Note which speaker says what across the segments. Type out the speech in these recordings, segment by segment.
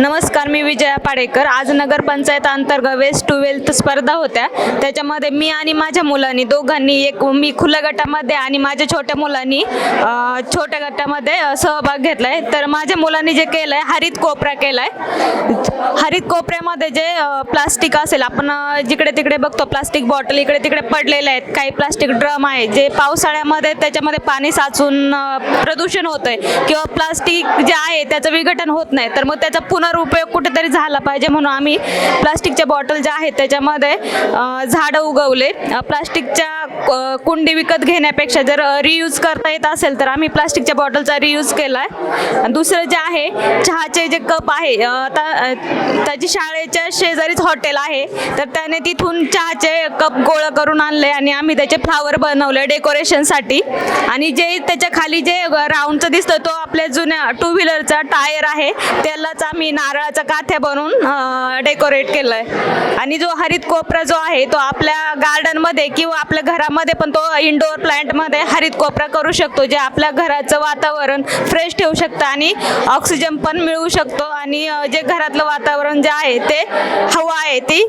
Speaker 1: नमस्कार मी विजया पाडेकर. आज नगरपंचायत अंतर्गत वेस्ट टू वेल्थ स्पर्धा होत्या. त्याच्यामध्ये मी आणि माझ्या मुलांनी दोघांनी एक मी खुल्या गटामध्ये आणि माझ्या छोट्या मुलांनी छोट्या गटामध्ये सहभाग सहभाग घेतलाय. तर माझ्या मुलांनी जे केलंय हरित कोपरा केलाय. हरित कोपऱ्यामध्ये जे प्लास्टिक असेल आपण जिकडे तिकडे बघतो प्लास्टिक बॉटल इकडे तिकडे पडलेले आहेत. काही प्लास्टिक ड्रम आहे जे पावसाळ्यामध्ये त्याच्यामध्ये पाणी साचून प्रदूषण प्रदूषण होतंय. किंवा प्लास्टिक जे आहे त्याचं विघटन होत नाही. तर मग त्याचा पुनरुपयोग कुठेतरी झाला पाहिजे म्हणून आम्ही प्लास्टिकच्या बॉटल ज्या आहेत त्याच्यामध्ये झाडं उगवले. प्लास्टिकच्या कुंडी विकत घेण्यापेक्षा जर रियूज करता येत असेल तर आम्ही प्लास्टिकच्या बॉटलचा रियूज केला आहे दुसरं जे आहे चहाचे जे कप आहे आता त्याची शाळेच्या शेजारीच हॉटेल आहे. तर त्याने तिथून चहाचे कप गोळा करून आणले आणि आम्ही त्याचे फ्लावर बनवले डेकोरेशनसाठी आणि जे त्याच्याखाली जे राऊंडचं दिसतं तो आपल्या जुन्या टू व्हीलरचा टायर आहे. त्यालाच आम्ही नारळाचा काथ्या बनवून डेकोरेट केलं आहे आणि जो हरित कोपरा जो आहे तो आपल्या गार्डनमध्ये किंवा आपल्या घरा घरामध्ये पण तो इंडोर प्लांटमध्ये हरित कोपरा करू शकतो जे आपल्या घराचं वातावरण फ्रेश ठेवू शकतं आणि ऑक्सिजन पण मिळवू शकतो आणि जे घरातलं वातावरण जे आहे ते हवा आहे ती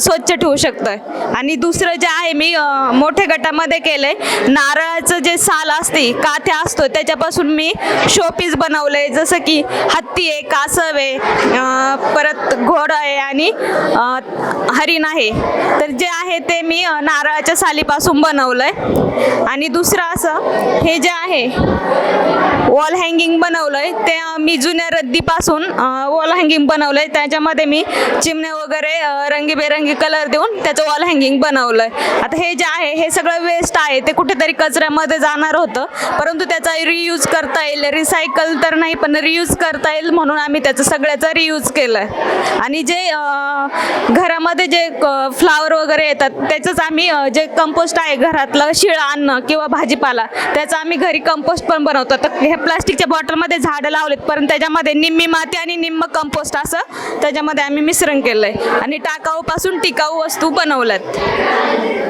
Speaker 1: स्वच्छ ठेवू शकतं आणि दुसरं जे आहे मी मोठ्या गटामध्ये केलंय नारळाचं जे साल असते काथ्या असतो त्याच्यापासून मी शोपीस बनवलंय. जसं की हत्ती आहे कासव आहे परत घोड आहे आणि हरिण आहे. तर जे आहे ते मी नारळाच्या सालीपासून बनवलं आहे आणि दुसरं असं हे जे आहे वॉल हँगिंग बनवलंय. ते मी जुन्या रद्दीपासून वॉल हँगिंग बनवलंय. त्याच्यामध्ये मी चिमणे वगैरे रंगीबेरंगी कलर देऊन त्याचं वॉल हँगिंग बनवलंय. आता हे जे आहे हे सगळं वेस्ट आहे. ते कुठेतरी कचऱ्यामध्ये जाणार होतं. परंतु त्याचा रियूज करता येईल. रिसायकल तर नाही पण रियूज करता येईल म्हणून आम्ही त्याचं सगळ्याचा रियूज केलंय. आणि जे घरामध्ये जे फ्लावर वगैरे येतात त्याचंच आम्ही जे कंपोस्ट आहे घरातलं शिळं अन्न किंवा भाजीपाला त्याचं आम्ही घरी कंपोस्ट पण बनवतो. तर हे प्लास्टिकच्या बॉटलमध्ये झाडं लावलेत पण त्याच्यामध्ये निम्मी माती आणि निम्म कंपोस्ट असं त्याच्यामध्ये आम्ही मिश्रण केलं आहे आणि टाकाऊपासून टिकाऊ वस्तू बनवल्यात.